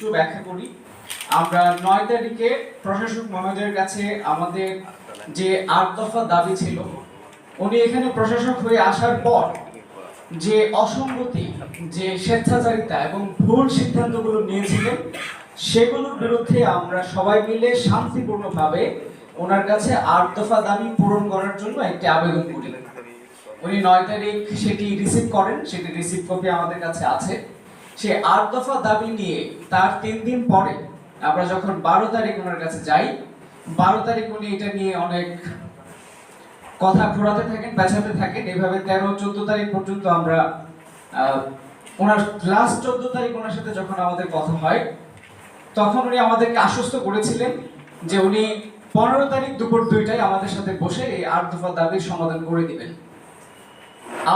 একটু ব্যাখ্যা করি। আমরা নয় তারিখে প্রশাসক মহোদয়ের কাছে আমাদের যে আট দফা দাবি ছিল, উনি এখানে প্রশাসক হয়ে আসার পর যে অসঙ্গতি, যে স্বেচ্ছাচারিতা এবং ভুল সিদ্ধান্তগুলো নিয়েছিলেন, সেগুলোর বিরুদ্ধে আমরা সবাই মিলে শান্তিপূর্ণভাবে ওনার কাছে আট দফা দাবি পূরণ করার জন্য একটি আবেদন করি। উনি নয় তারিখ সেটি রিসিভ করেন, সেটি রিসিভ কপি আমাদের কাছে আছে। সে আট দফা দাবি নিয়ে তার তিন দিন পরে আমরা যখন বারো তারিখ ওনার কাছে যাই, বারো তারিখ উনি এটা নিয়ে অনেক কথা ঘোরাতে থাকেন, পেছাতে থাকেন। এভাবে তেরো, চোদ্দ তারিখ পর্যন্ত আমরা ওনার লাস্ট চোদ্দ তারিখ ওনার সাথে যখন আমাদের কথা হয়, তখন উনি আমাদেরকে আশ্বস্ত করেছিলেন যে উনি পনেরো তারিখ দুপুর দুইটায় আমাদের সাথে বসে এই আট দফা দাবির সমাধান করে দিবেন।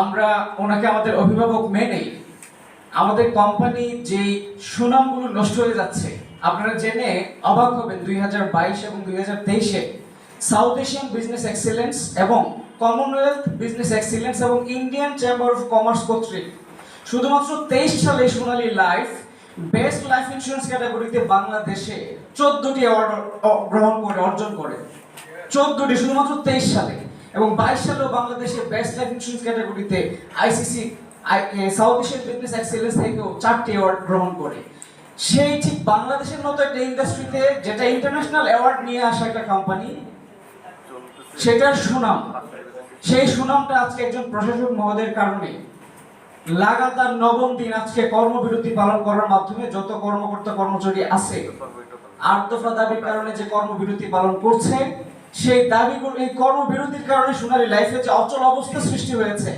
আমরা ওনাকে আমাদের অভিভাবক মেনেই আমাদের কোম্পানি যে সুনামগুলো নষ্ট হয়ে যাচ্ছে, আপনারা জেনে অবাক হবেন দুই হাজার বাইশ এবং দুই তেইশে সাউথ এশিয়ান বিজনেস এক্সেলেন্স এবং কমনওয়েলথ বিজনেস এক্সেলেন্স এবং ইন্ডিয়ান চেম্বার অফ কমার্স কর্তৃক শুধুমাত্র তেইশ সালে Sonali life best life insurance ক্যাটাগরিতে বাংলাদেশে চোদ্দটি অ্যাওয়ার্ড গ্রহণ করে, অর্জন করে। চোদ্দটি, শুধুমাত্র তেইশ সালে। এবং বাইশ সালেও বাংলাদেশে বেস্ট লাইফ ইন্স্যুরেন্স ক্যাটাগরিতে ICC South Asian business excellence থেকেও চারটি অ্যাওয়ার্ড গ্রহণ করে। সেই ঠিক বাংলাদেশের মতো একটা ইন্ডাস্ট্রিতে যেটা ইন্টারন্যাশনাল অ্যাওয়ার্ড নিয়ে আসা একটা কোম্পানি সেটার সুনাম। সেই সুনামটা আজকে একজন প্রশাসক মহোদয়ের কারণে লাগাতার নবম দিন আজকে কর্মবিরতি পালন করার মাধ্যমে যত কর্মকর্তা কর্মচারী আছে, আট দফা দাবির কারণে যে কর্মবিরতি পালন করছে, সেই দাবিগুলো, এই কর্মবিরতির কারণে সোনালী লাইফে যে অচল অবস্থা সৃষ্টি হয়েছে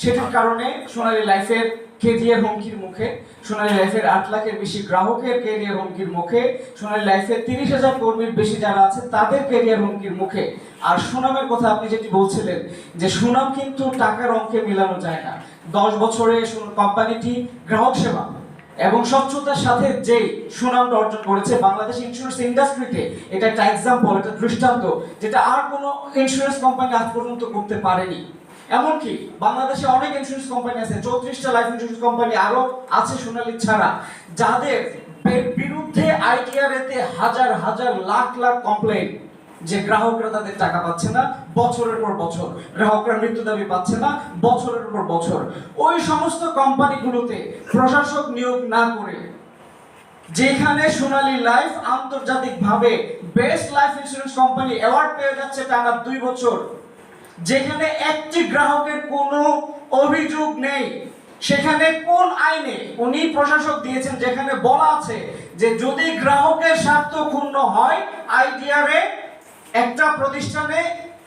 সেটার কারণে সোনালী লাইফের কেরিয়ার হুমকির মুখে, সোনালী লাইফের আট লাখের বেশি গ্রাহকের কেরিয়ার হুমকির মুখে, সোনালী লাইফের তিরিশ হাজার কর্মীর বেশি যারা আছে তাদের কেরিয়ার হুমকির মুখে। আর সুনামের কথা আপনি যেটি বলছিলেন, যে সুনাম কিন্তু টাকার অঙ্কে মেলানো যায় না। দশ বছরে কোম্পানিটি গ্রাহক সেবা এবং স্বচ্ছতার সাথে যে সুনামটা অর্জন করেছে বাংলাদেশ ইন্স্যুরেন্স ইন্ডাস্ট্রিতে এটা একটা এক্সাম্পল একটা দৃষ্টান্ত, যেটা আর কোনো ইন্স্যুরেন্স কোম্পানি আজ পর্যন্ত করতে পারেনি। এমনকি বাংলাদেশে অনেক ইন্স্যুরেন্স কোম্পানি আছে, চৌত্রিশটা লাইফ ইন্স্যুরেন্স কোম্পানি আরও আছে সোনালী ছাড়া, যাদের বিরুদ্ধে আইটিআর এতে হাজার হাজার, লাখ লাখ কমপ্লেন যে গ্রাহকরা তাদের টাকা পাচ্ছে না, বছরের পর বছর। গ্রাহকরা মৃত্যু দাবি পাচ্ছে না, বছরের পর বছর। ওই সমস্ত কোম্পানিগুলোতে প্রশাসক নিয়োগ না করে, যেখানে সোনালী লাইফ আন্তর্জাতিকভাবে best life insurance company award পেয়ে যাচ্ছে টানা দুই বছর। যেখানে একটি গ্রাহকের কোনো অভিযোগ নেই, সেখানে কোন আইনে উনি প্রশাসক দিয়েছেন যেখানে বলা আছে যে যদি গ্রাহকের স্বার্থ ক্ষুণ্ণ হয়, আইডিআরে একটা প্রতিষ্ঠানে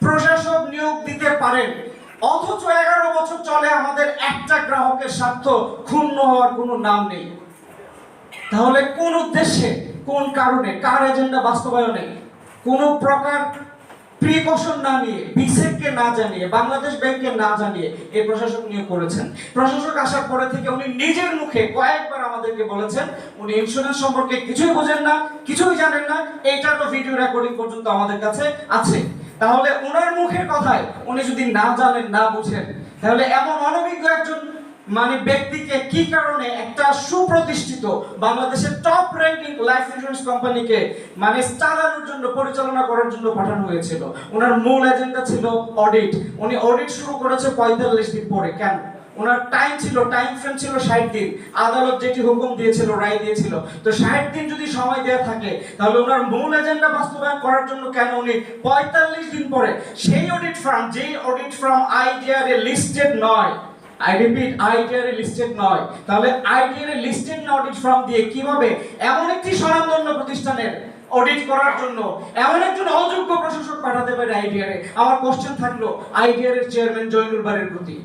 প্রশাসক নিয়োগ দিতে পারেন। অথচ এগারো বছর চলে আমাদের একটা গ্রাহকের স্বার্থ ক্ষুণ্ণ হওয়ার কোনো নাম নেই। তাহলে কোন উদ্দেশ্যে, কোন কারণে, কার এজেন্ডা বাস্তবায়নে কোন প্রকার প্রিকশন না নিয়ে বিসেককে না জানিয়ে, বাংলাদেশ ব্যাংককে না জানিয়ে এই প্রশাসক নিয়োগ করেছেন। প্রশাসক আসার পরে থেকে উনি নিজের মুখে কয়েকবার আমাদেরকে বলেছেন, উনি ইন্স্যুরেন্স সম্পর্কে কিছুই বোঝেন না, কিছুই জানেন না, এইটারও ভিডিও রেকর্ডিং পর্যন্ত আমাদের কাছে আছে। তাহলে ওনার মুখের কথায় উনি যদি না জানেন, না বুঝেন, তাহলে এমন অনভিজ্ঞ একজন মানে ব্যক্তিকে কি কারণে একটা সুপ্রতিষ্ঠিত বাংলাদেশের টপ র্যাঙ্কিং লাইফ ইন্স্যুরেন্স কোম্পানিকে মানে চালানোর জন্য, পরিচালনা করার জন্য পাঠানো হয়েছিল? ওনার মূল এজেন্ডা ছিল অডিট উনি অডিট শুরু করেছে পঁয়তাল্লিশ দিন পরে। কেন? ওনার টাইম ছিল টাইম ফ্রেম ছিল ষাট দিন। আদালত যেটি হুকুম দিয়েছিল, রায় দিয়েছিল। তো ষাট দিন যদি সময় দেওয়া থাকে, তাহলে ওনার মূল এজেন্ডা বাস্তবায়ন করার জন্য কেন উনি পঁয়তাল্লিশ দিন পরে সেই অডিট ফার্ম যেই অডিট ফার্ম আইডিআর এ লিস্টেড নয় আই রিপিট আইডিআর লিস্টেড নয় তাহলে আইডিআর লিস্টেড না অডিট ফার্ম দিয়ে কীভাবে? এমন একটি স্বনামধন্য প্রতিষ্ঠানের অডিট করার জন্য, এমন একজন অযোগ্য প্রশাসক পাঠাতে পারে আইডিআর আমার কোশ্চেন থাকল আইডিআর এর চেয়ারম্যান জয়নুল বারের প্রতি।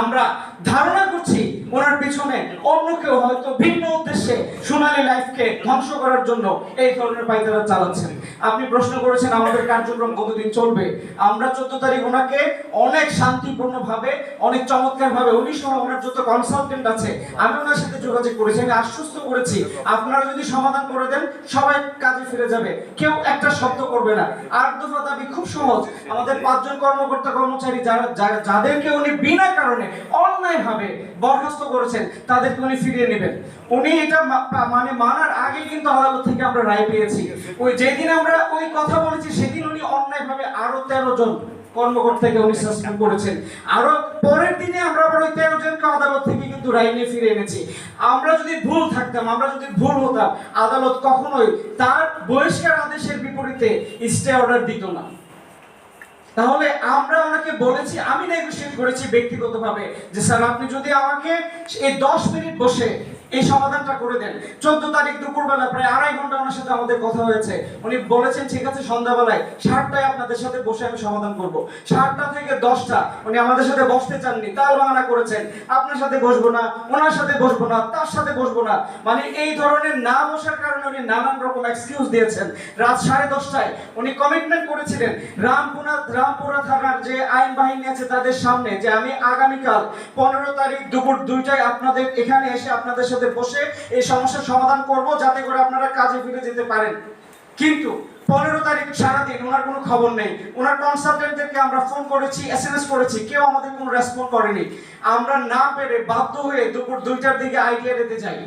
আমরা ধারণা করছি ওনার পিছনে অন্য কেউ হয়তো ভিন্ন উদ্দেশ্যে সোনালী লাইফকে ধ্বংস করার জন্য এই ধরনের পায়তারা চালাচ্ছেন। আপনি প্রশ্ন করেছেন আমাদের কার্যক্রম কতদিন চলবে? আমরা চোদ্দ তারিখ ওনাকে অনেক শান্তিপূর্ণভাবে, অনেক চমৎকার ভাবে উনি সহ ওনার যত কনসালটেন্ট আছে, আমি ওনার সাথে যোগাযোগ করেছি, আমি আশ্বস্ত করেছি। আপনারা যদি সমাধান করে দেন, সবাই কাজে ফিরে যাবে। কেউ একটা শব্দ করবে না। আর দফা দাবি খুব সহজ। আমাদের পাঁচজন কর্মকর্তা কর্মচারী যারা যাদেরকে উনি বিনা কারণে অন্যায়ভাবে বরখাস্ত করেছেন, তাদেরকে উনি ফিরিয়ে নেবেন। উনি এটা মানে মানার আগে কিন্তু আদালত থেকে আমরা রায় পেয়েছি। ওই যেদিন ওই কথা বলেছি, সেদিন উনি অন্যায়ভাবে আরও তেরো জন কর্মকর্তাকে উনি সাসপেন্ড করেছেন। আরও পরের দিনে আমরা আবার ওই তেরো জনকে আদালত থেকে কিন্তু রাইনে ফিরে এনেছি। আমরা যদি ভুল থাকতাম, আমরা যদি ভুল হতাম, আদালত কখনোই তার বহিষ্কার আদেশের বিপরীতে স্টে অর্ডার দিত না। তাহলে আমরা ওনাকে বলেছি, আমি নেগোশিয়েট করেছি ব্যক্তিগতভাবে যে, স্যার, আপনি যদি আমাকে এই দশ মিনিট বসে এই সমাধানটা করে দেন। চোদ্দ তারিখ দুপুরবেলা প্রায় আড়াই ঘণ্টা ওনার সাথে আমাদের কথা হয়েছে। উনি বলেছেন, ঠিক আছে, সন্ধ্যাবেলায় সাতটায় আপনাদের সাথে বসে আমি সমাধান করব। সাতটা থেকে দশটা উনি আমাদের সাথে বসতে চাননি, তাল বাহানা করেছেন, আপনার সাথে বসবো না, ওনার সাথে বসবো না, তার সাথে বসবো না। মানে এই ধরনের না বসার কারণে উনি নানান রকম এক্সকিউজ দিয়েছেন। রাত সাড়ে দশটায় উনি কমিটমেন্ট করেছিলেন রামপুরা রামপুরা থানার যে আইন বাহিনী আছে তাদের সামনে যে আমি আগামীকাল পনেরো তারিখ দুপুর দুইটায় আপনাদের এখানে এসে আপনাদের সাথে বসে এই সমস্যার সমাধান করব, যাতে করে আপনারা কাজে ফিরে যেতে পারেন। কিন্তু পনেরো তারিখ সারাদিন ওনার কোনো খবর নেই। ওনার কনসালটেন্টদেরকে আমরা ফোন করেছি এস এম এস করেছি, কেউ আমাদের কোনো রেসপন্ড করেনি। আমরা না পেরে বাধ্য হয়ে দুপুর দুইটার দিকে আইডিয়া দিতে যাই।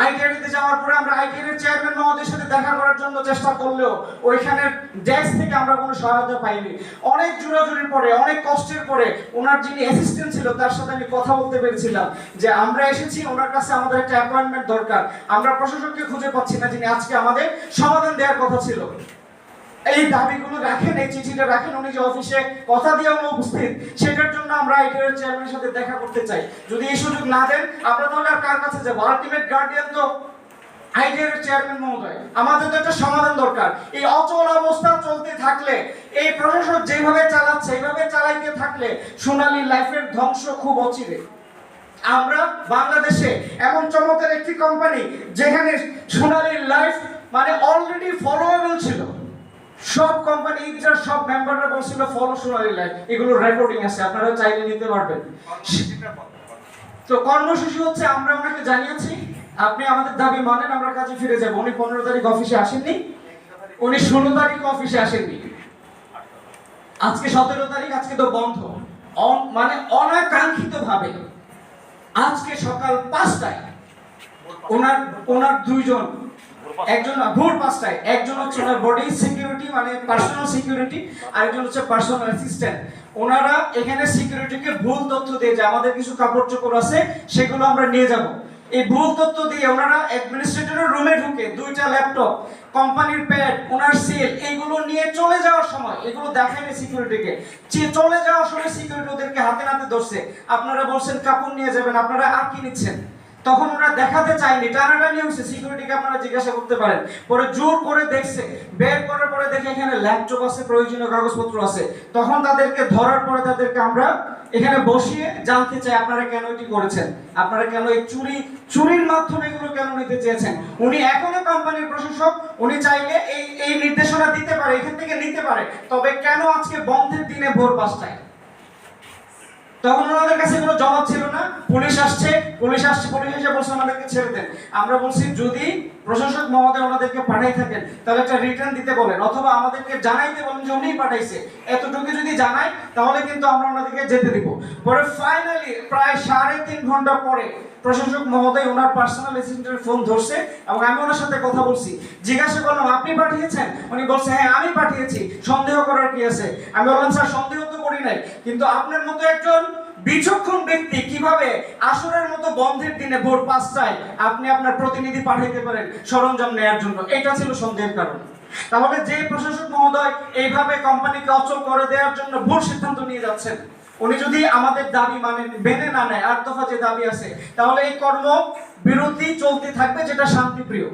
আইটিআইতে যাওয়ার পরে আমরা আইটিআই চেয়ারম্যান মহোদয়ের সাথে দেখা করার জন্য চেষ্টা করলেও ওইখানের ডেস্ক থেকে আমরা কোনো সহায়তা পাইনি। অনেক জোরাজুরির পরে, অনেক কষ্টের পরে ওনার যিনি অ্যাসিস্ট্যান্ট ছিল, তার সাথে আমি কথা বলতে পেরেছিলাম যে আমরা এসেছি, ওনার কাছে আমাদের একটা অ্যাপয়েন্টমেন্ট দরকার। আমরা প্রশাসককে খুঁজে পাচ্ছি না যিনি আজকে আমাদের সমাধান দেওয়ার কথা ছিল। এই দাবিগুলো রাখেন, এই চিঠিটা রাখেন। উনি যে অফিসে কথা দিয়ে উপস্থিত, সেটার জন্য আমরা আইটিআর চেয়ারম্যানের সাথে দেখা করতে চাই। যদি এই সুযোগ না দেন, আমরা তাহলে আর কার কাছে যাব? আলটিমেট গার্ডিয়ান তো আইটিআর চেয়ারম্যান মহোদয়। আমাদের তো একটা সমাধান দরকার। এই অচল অবস্থা চলতে থাকলে, এই প্রশাসক যেভাবে চালাচ্ছে, এইভাবে চালাইতে থাকলে সোনালী লাইফের ধ্বংস খুব অচিরে। আমরা বাংলাদেশে এমন চমকের একটি কোম্পানি যেখানে সোনালী লাইফ মানে অলরেডি ফলোয়েবল ছিল। সব কোম্পানি ইন্টার সব মেম্বাররা বলছিল ফলো সোনালী লাইফ এগুলো রেকর্ডিং আছে আপনারা চাইলে নিতে পারবেন। তো কর্মসূচি হচ্ছে আমরা ওনাকে জানিয়েছি আপনি আমাদের দাবি মানেন আমরা কাজে ফিরে যাব। উনি পনেরো তারিখ অফিসে আসেননি। উনি ষোলো তারিখ অফিসে আসেননি। আজকে সতেরো তারিখ আজকে তো বন্ধ। মানে অনাকাঙ্ক্ষিত ভাবে আজকে সকাল পাঁচটায় ওনার ওনার দুইজন একজন ভোর পাঁচটায়। একজন হচ্ছে ওনার বডি সিকিউরিটি মানে পার্সোনাল সিকিউরিটি আরেকজন হচ্ছে পার্সোনাল অ্যাসিস্ট্যান্ট ওনারা এখানে সিকিউরিটিকে ভুল তথ্য দিয়ে যে আমাদের কিছু কাপড় চোপড় আছে, সেগুলো আমরা নিয়ে যাব। এই ভুল তথ্য দিয়ে ওনারা অ্যাডমিনিস্ট্রেটরের রুমে ঢুকে দুইটা ল্যাপটপ কোম্পানির প্যাড ওনার সেল এইগুলো নিয়ে চলে যাওয়ার সময়, এগুলো দেখায়নি সিকিউরিটিকে যে চলে যাওয়ার সময় সিকিউরিটি ওদেরকে হাতে নাতে ধরছে। আপনারা বলছেন, কাপড় নিয়ে যাবেন, আপনারা আর কি নিচ্ছেন? তখন ওরা দেখাতে চায়নি। টানাটানি হয়েছে সিকিউরিটিকে আপনারা জিজ্ঞাসা করতে পারেন। পরে জোর করে দেখছে। বের করার পরে দেখে এখানে ল্যাপটপ আছে, প্রয়োজনীয় কাগজপত্র আছে। তখন তাদেরকে ধরার পরে তাদেরকে আমরা এখানে বসিয়ে জানতে চাই, আপনারা কেন এটি করেছেন? আপনারা কেন এই চুরি, চুরির মাধ্যমে এগুলো কেন নিতে চেয়েছেন? উনি এখনও কোম্পানির প্রশাসক, উনি চাইলে এই এই নির্দেশনা দিতে পারে, এখান থেকে নিতে পারে। তবে কেন আজকে বন্ধের দিনে ভোর পাঁচটায়? তখন ওনাদের কোনো জবাব ছিল না। পুলিশ আসছে পুলিশ আসছে, পুলিশ এসে বলছে আমাদেরকে ছেড়ে দেন। আমরা বলছি, যদি প্রশাসক মহোদয় ওনাদেরকে পাঠাই থাকেন, তাহলে একটা রিটার্ন দিতে বলেন, অথবা আমাদেরকে জানাইতে বলেন যে উনিই পাঠাইছে। এতটুকু যদি জানাই, তাহলে কিন্তু আমরা ওনাদেরকে যেতে দিব। পরে ফাইনালি প্রায় সাড়ে তিন ঘণ্টা পরে প্রশাসক মহোদয় ওনার পার্সোনাল অ্যাসিস্ট্যান্টের ফোন ধরছে এবং আমি ওনার সাথে কথা বলছি। জিজ্ঞাসা করলাম, আপনি পাঠিয়েছেন? উনি বলছে হ্যাঁ আমি পাঠিয়েছি। সন্দেহ করার কি আছে? আমি বললাম, স্যার, সন্দেহ তো করি নাই, কিন্তু আপনার মতো একজন বিচক্ষণ ব্যক্তি কীভাবে আসরের মতো বন্ধের দিনে ভোর পাঁচটায় আপনি আপনার প্রতিনিধি পাঠাইতে পারেন সরঞ্জাম নেয়ার জন্য? এটা ছিল সন্দেহের কারণ। তাহলে যে প্রশাসক মহোদয় এইভাবে কোম্পানিকে অচল করে দেওয়ার জন্য ভুল সিদ্ধান্ত নিয়ে যাচ্ছেন, উনি যদি আমাদের দাবি মানে মেনে না নেয়, আট দফা যে দাবি আছে, তাহলে এই কর্ম বিরতি চলতে থাকবে যেটা শান্তিপ্রিয়।